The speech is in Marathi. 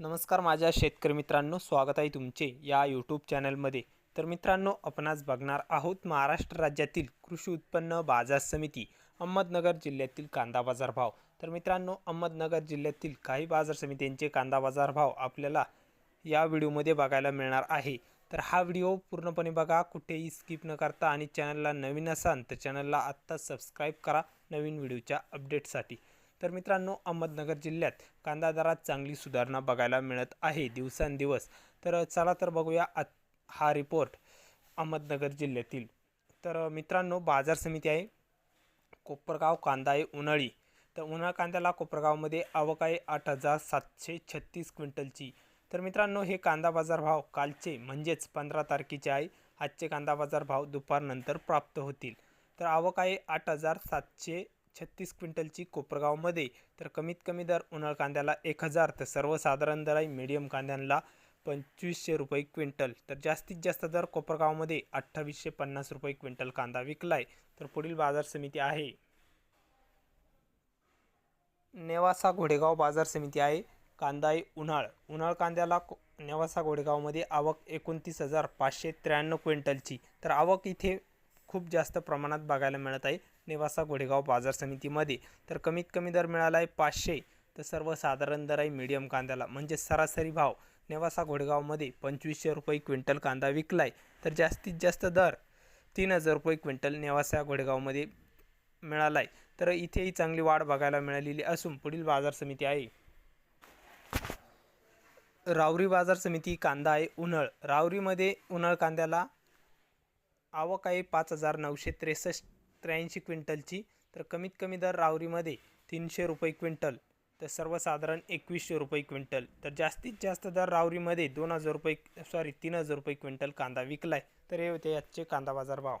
नमस्कार माझ्या शेतकरी मित्रांनो स्वागत आहे तुमचे या यूट्यूब चॅनलमध्ये. तर मित्रांनो आपण आज बघणार आहोत महाराष्ट्र राज्यातील कृषी उत्पन्न बाजार समिती अहमदनगर जिल्ह्यातील कांदा बाजार भाव. तर मित्रांनो अहमदनगर जिल्ह्यातील काही बाजार समित्यांचे कांदा बाजार भाव आपल्याला या व्हिडिओमध्ये बघायला मिळणार आहे. तर हा व्हिडिओ पूर्णपणे बघा कुठेही स्किप न करता आणि चॅनलला नवीन असाल तर चॅनलला आत्ता सबस्क्राईब करा नवीन व्हिडिओच्या अपडेटसाठी तर मित्रांनो अहमदनगर जिल्ह्यात कांदा दरात चांगली सुधारणा बघायला मिळत आहे दिवसांदिवस. तर चला तर बघूया आत हा रिपोर्ट अहमदनगर जिल्ह्यातील. तर मित्रांनो बाजार समिती आहे कोपरगाव कांदा आहे उन्हाळी. तर उन्हाळ कांद्याला कोपरगावमध्ये आवक आहे आठ हजार सातशे छत्तीस क्विंटलची. तर मित्रांनो हे कांदा बाजार भाव कालचे म्हणजेच पंधरा तारखेचे आहे. आजचे कांदा बाजार भाव दुपारनंतर प्राप्त होतील. तर आवक आहे आठ हजार सातशे छत्तीस क्विंटलची कोपरगावमध्ये. तर कमीत कमी दर उन्हाळ कांद्याला एक हजार तर सर्वसाधारण दर आहे मीडियम कांद्यांना पंचवीसशे रुपये क्विंटल. तर जास्तीत जास्त दर कोपरगावमध्ये अठ्ठावीसशे पन्नास रुपये क्विंटल कांदा विकलाय. तर पुढील बाजार समिती आहे. नेवासा घोडेगाव बाजार समिती आहे. कांदा आहे उन्हाळ. उन्हाळ कांद्याला को- नेवासा घोडेगावमध्ये आवक एकोणतीस हजार पाचशे त्र्याण्णव क्विंटलची. तर आवक इथे खूप जास्त प्रमाणात बघायला मिळत आहे. नेवासा घोडेगाव बाजार समितीमध्ये. तर कमीत कमी दर मिळाला आहे पाचशे. तर सर्वसाधारण दर आहे मीडियम कांद्याला. म्हणजे सरासरी भाव नेवासा घोडेगावमध्ये पंचवीसशे रुपये क्विंटल कांदा विकलाय. तर जास्तीत जास्त दर तीन हजार रुपये क्विंटल नेवासा घोडेगावमध्ये मिळाला आहे तर इथेही चांगली वाढ बघायला मिळालेली असून पुढील बाजार समिती आहे. रावरी बाजार समिती कांदा आहे उन्हाळ. रावरीमध्ये उन्हाळ कांद्याला आवक आहे पाच हजार नऊशे त्रेसष्ट. त्र्याऐंशी क्विंटलची तर कमीत कमी दर रावरीमध्ये तीनशे रुपये क्विंटल तर सर्वसाधारण एकवीसशे रुपये क्विंटल. तर जास्तीत जास्त दर रावरीमध्ये दोन हजार रुपये सॉरी तीन हजार रुपये क्विंटल कांदा विकलाय. तर हे होते आजचे कांदा बाजार भाव.